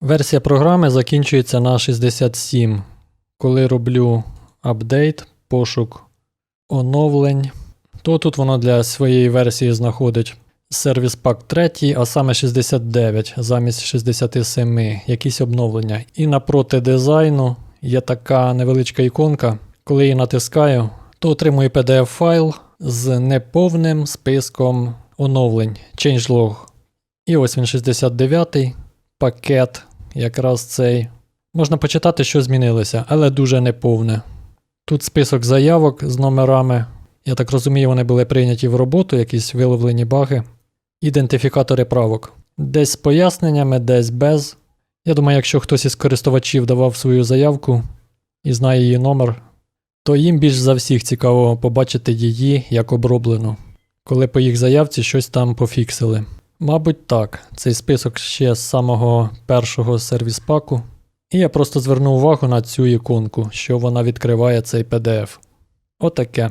Версія програми закінчується на 67. Коли роблю апдейт, пошук оновлень, то тут воно для своєї версії знаходить сервіс пак 3, а саме 69 замість 67, якісь обновлення. І напроти дизайну є така невеличка іконка. Коли її натискаю, то отримую PDF-файл з неповним списком оновлень changelog. І ось він 69 пакет, якраз цей. Можна почитати, що змінилося, але дуже неповне. Тут список заявок з номерами. Я так розумію, вони були прийняті в роботу, якісь виловлені баги. Ідентифікатори правок. Десь з поясненнями, десь без. Я думаю, якщо хтось із користувачів давав свою заявку і знає її номер, то їм більш за всіх цікаво побачити її як оброблену, коли по їх заявці щось там пофіксили. Мабуть, так. Цей список ще з самого першого сервіс-паку. І я просто звернув увагу на цю іконку, що вона відкриває цей PDF. Отаке.